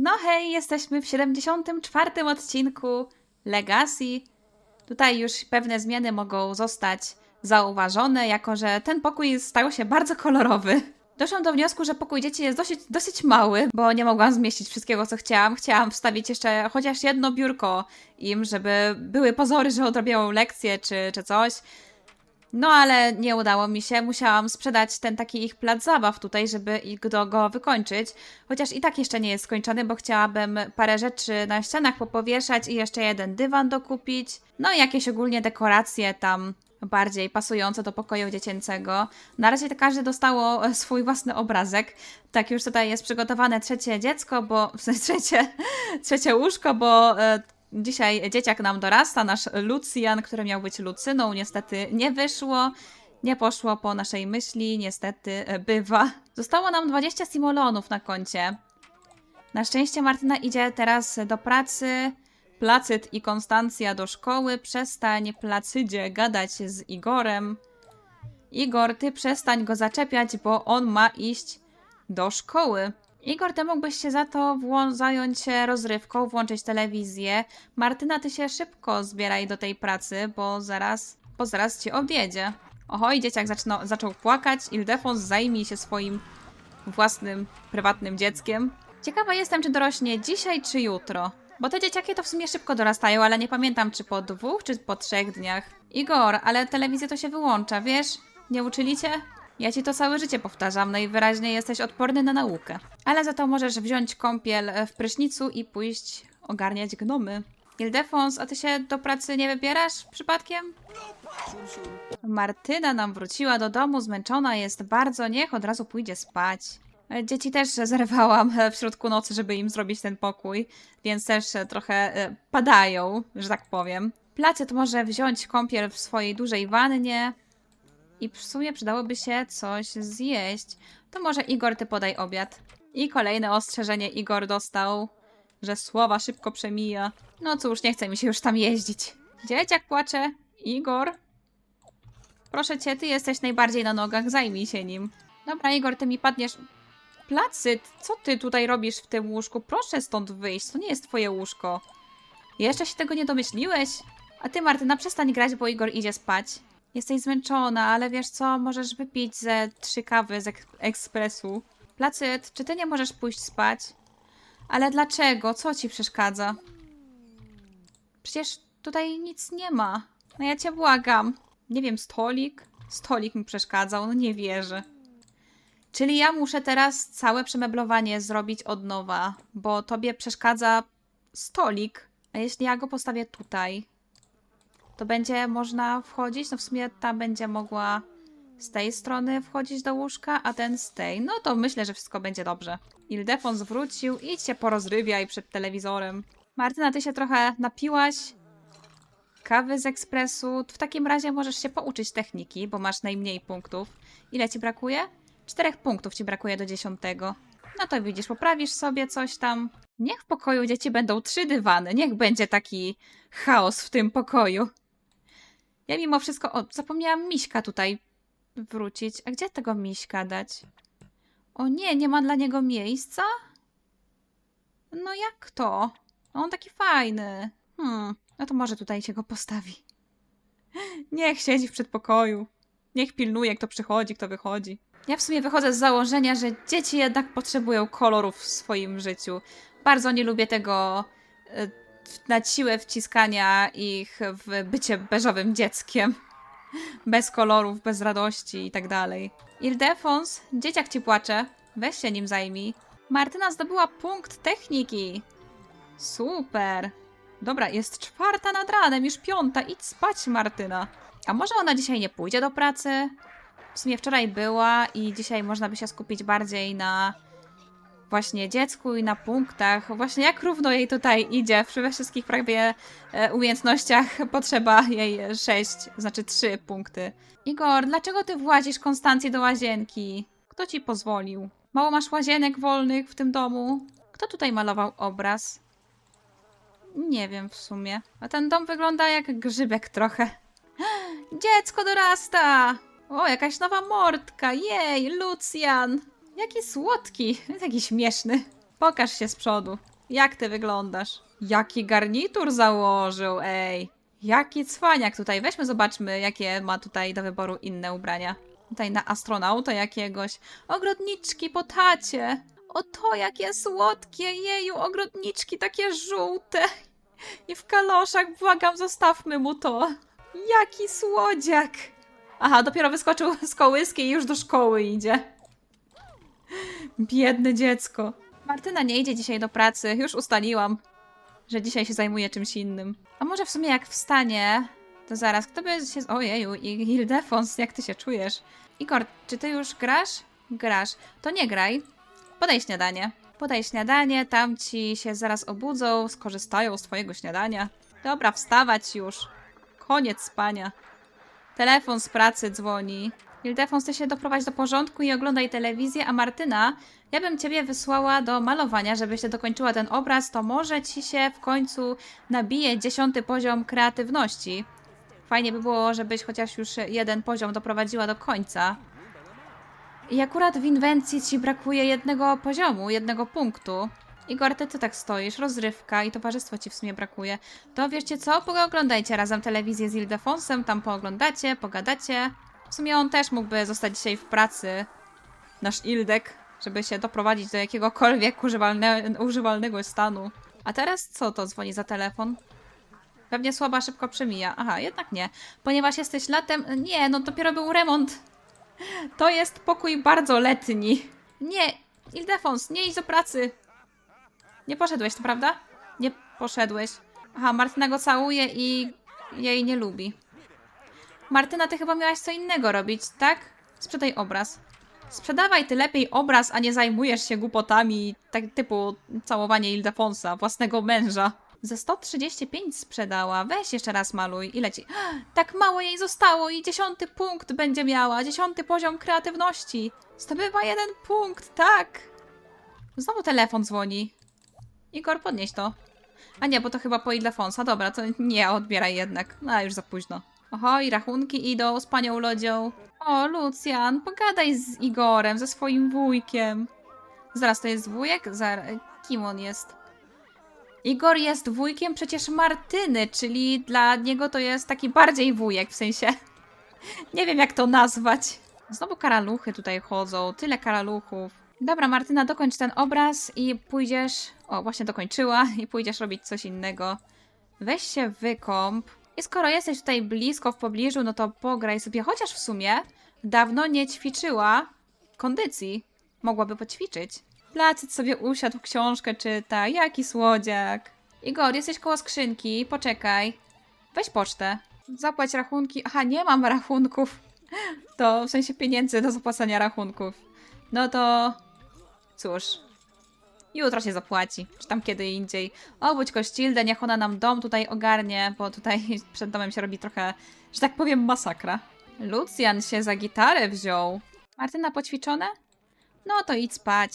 No hej, jesteśmy w 74 odcinku Legacy. Tutaj już pewne zmiany mogą zostać zauważone, jako że ten pokój stał się bardzo kolorowy. Doszłam do wniosku, że pokój dzieci jest dosyć, dosyć mały, bo nie mogłam zmieścić wszystkiego, co chciałam. Chciałam wstawić jeszcze chociaż jedno biurko im, żeby były pozory, że odrabiają lekcje czy, czy coś. No ale nie udało mi się, musiałam sprzedać ten taki ich plac zabaw tutaj, żeby go wykończyć. Chociaż i tak jeszcze nie jest skończony, bo chciałabym parę rzeczy na ścianach popowieszać i jeszcze jeden dywan dokupić. No i jakieś ogólnie dekoracje tam bardziej pasujące do pokoju dziecięcego. Na razie to każde dostało e, swój własny obrazek. Tak już tutaj jest przygotowane trzecie dziecko, bo w sensie trzecie, trzecie łóżko, bo e, Dzisiaj dzieciak nam dorasta, nasz Lucjan, który miał być Lucyną, niestety nie wyszło. Nie poszło po naszej myśli, niestety bywa. Zostało nam 20 simolonów na koncie. Na szczęście Martyna idzie teraz do pracy. Placyt i Konstancja do szkoły. Przestań, Placydzie, gadać z Igorem. Igor, ty przestań go zaczepiać, bo on ma iść do szkoły. Igor, ty mógłbyś się za to zająć się rozrywką, włączyć telewizję. Martyna, ty się szybko zbieraj do tej pracy, bo zaraz, bo zaraz cię odjedzie. Oho, i dzieciak zaczął płakać. Ildefons zajmij się swoim własnym, prywatnym dzieckiem. Ciekawa jestem, czy dorośnie dzisiaj, czy jutro. Bo te dzieciaki to w sumie szybko dorastają, ale nie pamiętam, czy po dwóch, czy po trzech dniach. Igor, ale telewizja to się wyłącza, wiesz? Nie uczyli cię? Ja ci to całe życie powtarzam, najwyraźniej jesteś odporny na naukę. Ale za to możesz wziąć kąpiel w prysznicu i pójść ogarniać gnomy. Ildefons, a ty się do pracy nie wybierasz przypadkiem? Martyna nam wróciła do domu, zmęczona jest bardzo, niech od razu pójdzie spać. E, Dzieci też zerwałam e, w środku nocy, żeby im zrobić ten pokój, więc też e, trochę e, padają, że tak powiem. Placet może wziąć kąpiel w swojej dużej wannie i w sumie przydałoby się coś zjeść. To może Igor, ty podaj obiad. I kolejne ostrzeżenie Igor dostał, że słowa szybko przemija. No cóż, nie chce mi się już tam jeździć. Dzieciak płacze. Igor, Proszę cię, ty jesteś najbardziej na nogach, zajmij się nim. Dobra, Igor, ty mi padniesz. Placyt, co ty tutaj robisz w tym łóżku? Proszę stąd wyjść, to nie jest twoje łóżko. Jeszcze się tego nie domyśliłeś? A ty, Martyna, przestań grać, bo Igor idzie spać. Jesteś zmęczona, ale wiesz co, możesz wypić ze trzy kawy z ek ekspresu. Placyt, czy ty nie możesz pójść spać? Ale dlaczego? Co ci przeszkadza? Przecież tutaj nic nie ma. No ja cię błagam. Nie wiem, stolik? Stolik mi przeszkadzał, no nie wierzę. Czyli ja muszę teraz całe przemeblowanie zrobić od nowa, bo tobie przeszkadza stolik. A jeśli ja go postawię tutaj, to będzie można wchodzić? No w sumie ta będzie mogła z tej strony wchodzić do łóżka, a ten z tej. No to myślę, że wszystko będzie dobrze. Ildefons wrócił, idź się porozrywiaj przed telewizorem. Martyna, ty się trochę napiłaś? kawy z ekspresu. W takim razie możesz się pouczyć techniki, bo masz najmniej punktów. Ile ci brakuje? Czterech punktów ci brakuje do dziesiątego. No to widzisz, poprawisz sobie coś tam. Niech w pokoju dzieci będą trzy dywany. Niech będzie taki chaos w tym pokoju. Ja mimo wszystko. O, zapomniałam miśka tutaj wrócić. A gdzie tego miśka dać? O nie, nie ma dla niego miejsca? No jak to? On taki fajny. Hmm, no to może tutaj się go postawi. Niech siedzi w przedpokoju. Niech pilnuje, kto przychodzi, kto wychodzi. Ja w sumie wychodzę z założenia, że dzieci jednak potrzebują kolorów w swoim życiu. Bardzo nie lubię tego e, na siłę wciskania ich w bycie beżowym dzieckiem. Bez kolorów, bez radości i tak dalej. Ildefons, dzieciak ci płacze. Weź się nim zajmij. Martyna zdobyła punkt techniki. Super. Dobra, jest czwarta nad ranem, już piąta. Idź spać, Martyna. A może ona dzisiaj nie pójdzie do pracy? W sumie wczoraj była i dzisiaj można by się skupić bardziej na właśnie dziecku i na punktach. Właśnie jak równo jej tutaj idzie. We wszystkich prawie e, umiejętnościach potrzeba jej 6, znaczy 3 punkty. Igor, dlaczego ty włazisz Konstancji do łazienki? Kto ci pozwolił? Mało masz łazienek wolnych w tym domu? Kto tutaj malował obraz? Nie wiem w sumie. A ten dom wygląda jak grzybek trochę. Dziecko dorasta! O, jakaś nowa mordka! Jej, Lucjan! Jaki słodki! Taki śmieszny. Pokaż się z przodu. Jak ty wyglądasz? Jaki garnitur założył, ej. Jaki cwaniak tutaj. Weźmy, zobaczmy, jakie ma tutaj do wyboru inne ubrania. Tutaj na astronauta jakiegoś. Ogrodniczki po tacie. O to, jakie słodkie. Jeju, ogrodniczki takie żółte. I w kaloszach, błagam, zostawmy mu to. Jaki słodziak. Aha, dopiero wyskoczył z kołyski i już do szkoły idzie. Biedne dziecko. Martyna nie idzie dzisiaj do pracy, już ustaliłam, że dzisiaj się zajmuje czymś innym. A może w sumie jak wstanie, to zaraz, kto by się... Ojeju, i Ildefons, jak ty się czujesz? Igor, czy ty już grasz? Grasz. To nie graj. Podaj śniadanie. Podaj śniadanie, tam ci się zaraz obudzą, skorzystają z twojego śniadania. Dobra, wstawać już. Koniec spania. Telefon z pracy dzwoni. Ildefons, ty się doprowadź do porządku i oglądaj telewizję, a Martyna, ja bym ciebie wysłała do malowania, żebyś ty dokończyła ten obraz, to może ci się w końcu nabije dziesiąty poziom kreatywności. Fajnie by było, żebyś chociaż już jeden poziom doprowadziła do końca. I akurat w inwencji ci brakuje jednego poziomu, jednego punktu. Igor, ty, ty tak stoisz, rozrywka i towarzystwo ci w sumie brakuje. To wiecie co? Pooglądajcie razem telewizję z Ildefonsem, tam pooglądacie, pogadacie. W sumie on też mógłby zostać dzisiaj w pracy, nasz Ildek, żeby się doprowadzić do jakiegokolwiek używalne, używalnego stanu. A teraz co to dzwoni za telefon? Pewnie słaba szybko przemija. Aha, jednak nie. Ponieważ jesteś latem... Nie, no dopiero był remont. To jest pokój bardzo letni. Nie, Ildefons, nie idź do pracy. Nie poszedłeś, to prawda? Nie poszedłeś. Aha, Martyna go całuje i jej nie lubi. Martyna, ty chyba miałaś co innego robić, tak? Sprzedaj obraz. Sprzedawaj ty lepiej obraz, a nie zajmujesz się głupotami tak typu całowanie Ildefonsa, własnego męża. Ze 135 sprzedała. Weź jeszcze raz maluj i leci. Tak mało jej zostało i dziesiąty punkt będzie miała. Dziesiąty poziom kreatywności. Zdobywa jeden punkt, tak. Znowu telefon dzwoni. Igor, podnieś to. A nie, bo to chyba po Ildefonsa. Dobra, to nie, odbieraj jednak. A, już za późno. Oho, i rachunki idą z panią Lodzią. O, Lucjan, pogadaj z Igorem, ze swoim wujkiem. Zaraz, to jest wujek? Zar... Kim on jest? Igor jest wujkiem przecież Martyny, czyli dla niego to jest taki bardziej wujek, w sensie... Nie wiem, jak to nazwać. Znowu karaluchy tutaj chodzą, tyle karaluchów. Dobra, Martyna, dokończ ten obraz i pójdziesz... O, właśnie dokończyła i pójdziesz robić coś innego. Weź się wykąp. I skoro jesteś tutaj blisko, w pobliżu, no to pograj sobie, chociaż w sumie dawno nie ćwiczyła kondycji. Mogłaby poćwiczyć. Placyt sobie usiadł, książkę czyta. Jaki słodziak. Igor, jesteś koło skrzynki, poczekaj. Weź pocztę. Zapłać rachunki. Aha, nie mam rachunków. To w sensie pieniędzy do zapłacenia rachunków. No to cóż. Jutro się zapłaci, czy tam kiedy indziej. Obudź Kościldę, niech ona nam dom tutaj ogarnie, bo tutaj przed domem się robi trochę, że tak powiem, masakra. Lucjan się za gitarę wziął. Martyna poćwiczone? No to idź spać.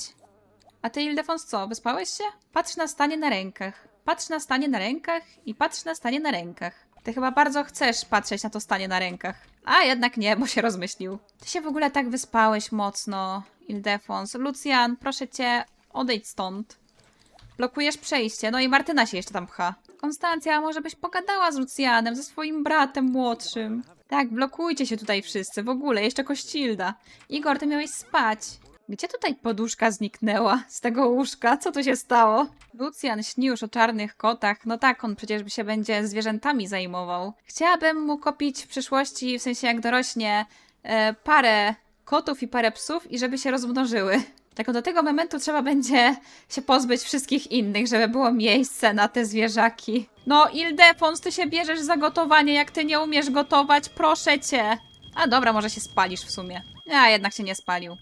A ty, Ildefons, co, wyspałeś się? Patrz na stanie na rękach. Patrz na stanie na rękach i patrz na stanie na rękach. Ty chyba bardzo chcesz patrzeć na to stanie na rękach. A jednak nie, bo się rozmyślił. Ty się w ogóle tak wyspałeś mocno, Ildefons. Lucjan, proszę cię, odejdź stąd. Blokujesz przejście, no i Martyna się jeszcze tam pcha. Konstancja, może byś pogadała z Lucjanem, ze swoim bratem młodszym. Tak, blokujcie się tutaj wszyscy, w ogóle, jeszcze Kościlda. Igor, ty miałeś spać. Gdzie tutaj poduszka zniknęła z tego łóżka? Co tu się stało? Lucjan śni już o czarnych kotach. No tak, on przecież się będzie zwierzętami zajmował. Chciałabym mu kupić w przyszłości, w sensie jak dorośnie, e, parę kotów i parę psów i żeby się rozmnożyły. Tylko do tego momentu trzeba będzie się pozbyć wszystkich innych, żeby było miejsce na te zwierzaki. No, Ildefons, ty się bierzesz za gotowanie, jak ty nie umiesz gotować, proszę cię. A dobra, może się spalisz w sumie. A, jednak się nie spalił.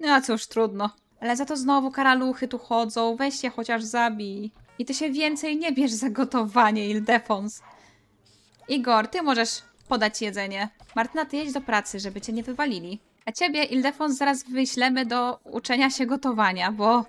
No cóż, trudno. Ale za to znowu karaluchy tu chodzą, weź się chociaż zabij. I ty się więcej nie bierz za gotowanie, Ildefons. Igor, ty możesz podać jedzenie. Martyna, ty jedź do pracy, żeby cię nie wywalili. A ciebie, Ildefons, zaraz wyślemy do uczenia się gotowania, bo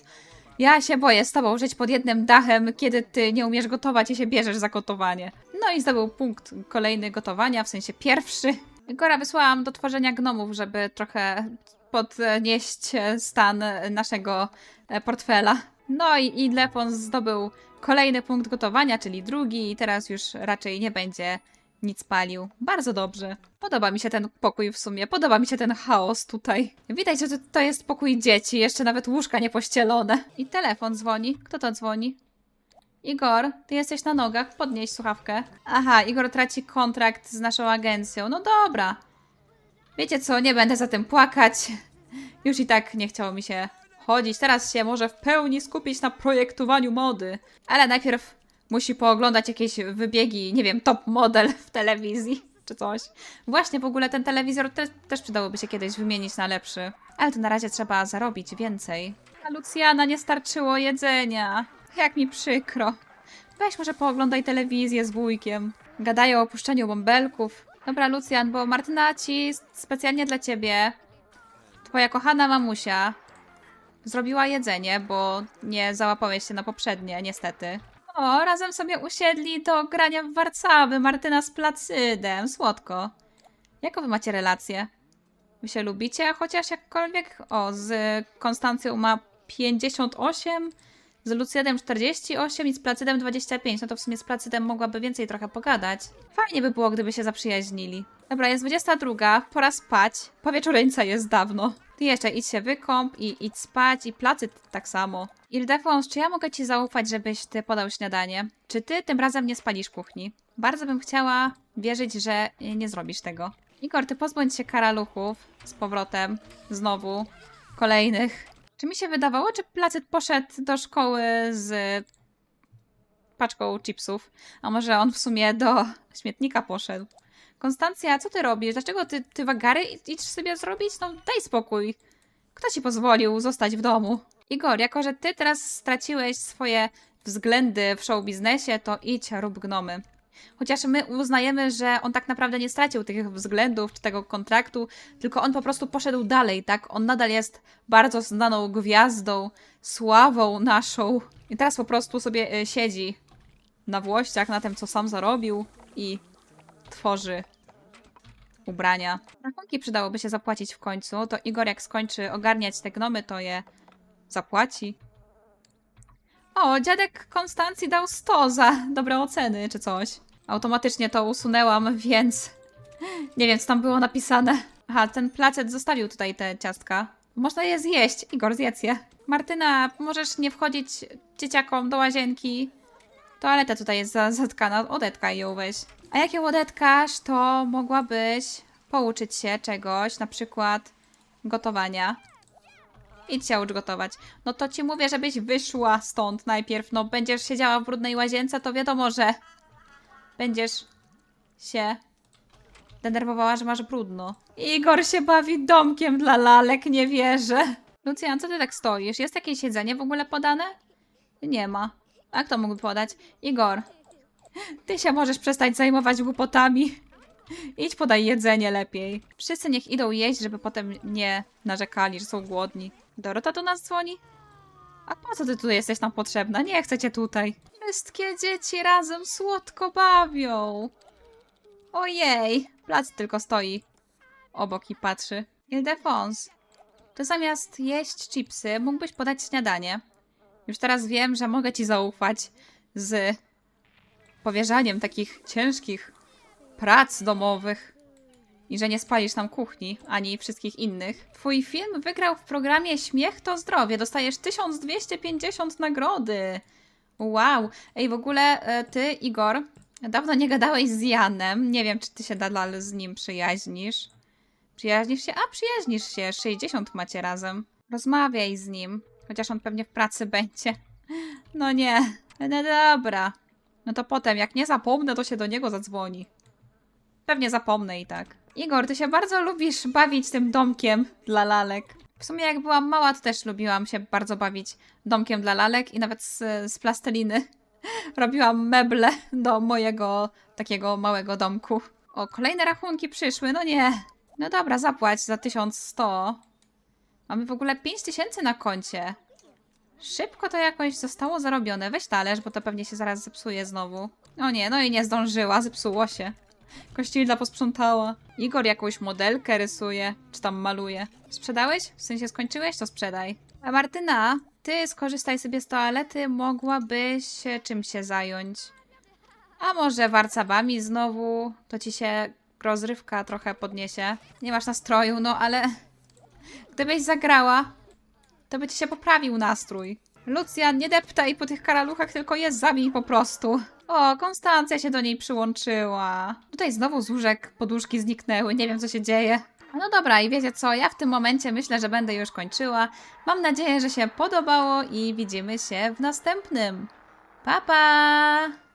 ja się boję z tobą żyć pod jednym dachem, kiedy ty nie umiesz gotować i się bierzesz za gotowanie. No i zdobył punkt kolejny gotowania, w sensie pierwszy. Igora wysłałam do tworzenia gnomów, żeby trochę podnieść stan naszego e, portfela. No i Idlepon zdobył kolejny punkt gotowania, czyli drugi, i teraz już raczej nie będzie nic palił. Bardzo dobrze. Podoba mi się ten pokój w sumie. Podoba mi się ten chaos tutaj. Widać, że to, jest pokój dzieci. Jeszcze nawet łóżka nie pościelone. I telefon dzwoni. Kto to dzwoni? Igor, ty jesteś na nogach. Podnieś słuchawkę. Aha, Igor traci kontrakt z naszą agencją. No dobra. Wiecie co, nie będę za tym płakać. Już i tak nie chciało mi się chodzić. Teraz się może w pełni skupić na projektowaniu mody. Ale najpierw musi pooglądać jakieś wybiegi, nie wiem, top model w telewizji czy coś. Właśnie w ogóle ten telewizor te, też przydałoby się kiedyś wymienić na lepszy. Ale to na razie trzeba zarobić więcej. A Lucjana nie starczyło jedzenia. Jak mi przykro. Weź może pooglądaj telewizję z wujkiem. Gadają o opuszczeniu bąbelków. Dobra, Lucjan, bo Martyna ci specjalnie dla ciebie, twoja kochana mamusia, zrobiła jedzenie, bo nie załapałeś się na poprzednie, niestety. O, razem sobie usiedli do grania w warcaby, Martyna z Placydem, słodko. Jaką wy macie relację? Wy się lubicie, chociaż jakkolwiek... O, z Konstancją ma 58, z Lucjadem 48 i z Placydem 25. No to w sumie z Placydem mogłaby więcej trochę pogadać. Fajnie by było, gdyby się zaprzyjaźnili. Dobra, jest 22, pora spać. Powieczoreńca jest dawno. Ty jeszcze idź się wykąp i idź spać i Placyd tak samo. Ildefons, czy ja mogę ci zaufać, żebyś ty podał śniadanie? Czy ty tym razem nie spalisz kuchni? Bardzo bym chciała wierzyć, że nie zrobisz tego. Igor, ty pozbądź się karaluchów z powrotem. Znowu. Kolejnych. Czy mi się wydawało, czy Placyd poszedł do szkoły z paczką chipsów? A może on w sumie do śmietnika poszedł? Konstancja, co ty robisz? Dlaczego ty, ty wagary id- idź sobie zrobić? No daj spokój. Kto ci pozwolił zostać w domu? Igor, jako że ty teraz straciłeś swoje względy w show biznesie, to idź rób gnomy. Chociaż my uznajemy, że on tak naprawdę nie stracił tych względów czy tego kontraktu, tylko on po prostu poszedł dalej, tak? On nadal jest bardzo znaną gwiazdą, sławą naszą. I teraz po prostu sobie y, siedzi na włościach, na tym, co sam zarobił i tworzy ubrania. Rachunki przydałoby się zapłacić w końcu. To Igor, jak skończy ogarniać te gnomy, to je zapłaci. O, dziadek Konstancji dał 100 za dobre oceny, czy coś. Automatycznie to usunęłam, więc nie wiem, co tam było napisane. Aha, ten placet zostawił tutaj te ciastka. Można je zjeść. Igor, zjedz je. Martyna, możesz nie wchodzić dzieciakom do łazienki. Toaleta tutaj jest za- zatkana. Odetkaj ją weź. A jak ją odetkasz, to mogłabyś pouczyć się czegoś, na przykład gotowania. Idź się ucz gotować. No to ci mówię, żebyś wyszła stąd najpierw. No będziesz siedziała w brudnej łazience, to wiadomo, że będziesz się denerwowała, że masz brudno. Igor się bawi domkiem dla lalek, nie wierzę. Lucjan, co ty tak stoisz? Jest jakieś jedzenie w ogóle podane? Nie ma. A kto mógłby podać? Igor, ty się możesz przestać zajmować głupotami. Idź podaj jedzenie lepiej. Wszyscy niech idą jeść, żeby potem nie narzekali, że są głodni. Dorota do nas dzwoni? A po co ty tu jesteś nam potrzebna? Nie chcę cię tutaj. Wszystkie dzieci razem słodko bawią. Ojej, plac tylko stoi obok i patrzy. Ildefons, to zamiast jeść chipsy, mógłbyś podać śniadanie. Już teraz wiem, że mogę ci zaufać z powierzaniem takich ciężkich prac domowych i że nie spalisz nam kuchni, ani wszystkich innych. Twój film wygrał w programie Śmiech to zdrowie. Dostajesz 1250 nagrody. Wow. Ej, w ogóle e, ty, Igor, dawno nie gadałeś z Janem. Nie wiem, czy ty się nadal z nim przyjaźnisz. Przyjaźnisz się? A, przyjaźnisz się. 60 macie razem. Rozmawiaj z nim. Chociaż on pewnie w pracy będzie. No nie. No dobra. No to potem, jak nie zapomnę, to się do niego zadzwoni. Pewnie zapomnę i tak. Igor, ty się bardzo lubisz bawić tym domkiem dla lalek. W sumie jak byłam mała, to też lubiłam się bardzo bawić domkiem dla lalek i nawet z, z plasteliny robiłam meble do mojego takiego małego domku. O, kolejne rachunki przyszły, no nie. No dobra, zapłać za 1100. Mamy w ogóle 5000 na koncie. Szybko to jakoś zostało zarobione. Weź talerz, bo to pewnie się zaraz zepsuje znowu. O nie, no i nie zdążyła, zepsuło się. Kościelna posprzątała. Igor jakąś modelkę rysuje, czy tam maluje. Sprzedałeś? W sensie skończyłeś? To sprzedaj. A Martyna, ty skorzystaj sobie z toalety, mogłabyś czym się zająć? A może warcabami znowu? To ci się rozrywka trochę podniesie. Nie masz nastroju, no ale gdybyś zagrała, to by ci się poprawił nastrój. Lucjan, nie deptaj po tych karaluchach, tylko je zabij po prostu. O, Konstancja się do niej przyłączyła. Tutaj znowu z łóżek poduszki zniknęły, nie wiem co się dzieje. No dobra, i wiecie co, ja w tym momencie myślę, że będę już kończyła. Mam nadzieję, że się podobało i widzimy się w następnym. Pa, pa!